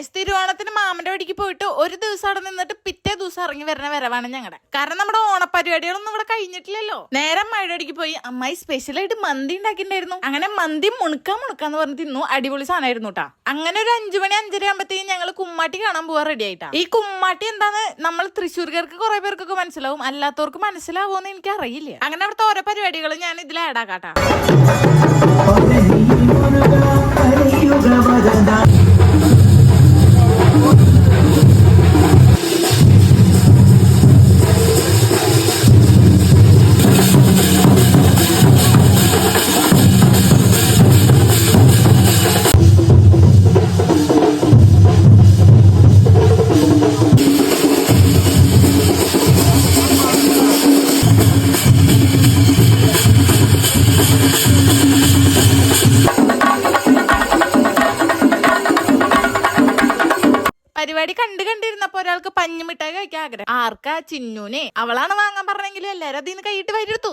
Guys തിരുവോണത്തിന് മാമന്റെ വടിക്ക് പോയിട്ട് ഒരു ദിവസം അവിടെ നിന്നിട്ട് പിറ്റേ ദിവസം ഇറങ്ങി വരുന്ന വരവാണ് ഞങ്ങളുടെ കാരണം നമ്മുടെ ഓണപരിപാടികളൊന്നും ഇവിടെ കഴിഞ്ഞിട്ടില്ലല്ലോ. നേരം മഴയടിക്ക് പോയി അമ്മായി സ്പെഷ്യൽ ആയിട്ട് മന്തി ഉണ്ടാക്കിണ്ടായിരുന്നു അങ്ങനെ മന്തി മുണുക്കാൻ മുണുക്കാന്ന് പറഞ്ഞ് തിന്നു. അടിപൊളി സാധനമായിരുന്നു കേട്ടാ അങ്ങനെ ഒരു അഞ്ചു മണി അഞ്ചര ആകുമ്പത്തേക്കും ഞങ്ങൾ കുമ്മാട്ടി കാണാൻ പോവാ റെഡി ആയിട്ടാ. ഈ കുമ്മാട്ടി എന്താന്ന് നമ്മൾ തൃശ്ശൂർക്കാർക്ക് കുറെ പേർക്കൊക്കെ മനസ്സിലാവും. അല്ലാത്തവർക്ക് മനസ്സിലാവുമെന്ന് എനിക്ക് അറിയില്ല അങ്ങനെ അവിടുത്തെ ഓരോ പരിപാടികളും ഞാൻ ഇതിൽ ആഡാക്കാട്ടാ പരിപാടി കണ്ടു കണ്ടിരുന്നപ്പോ ഒരാൾക്ക് പഞ്ഞുമിഠായി കഴിക്കാൻ ആഗ്രഹം. ആർക്കാ ചിന്നൂനെ? അവളാണ് വാങ്ങാൻ പറഞ്ഞെങ്കിലും എല്ലാരും അതിൽ നിന്ന് കൈയിട്ട് വരെടുത്തു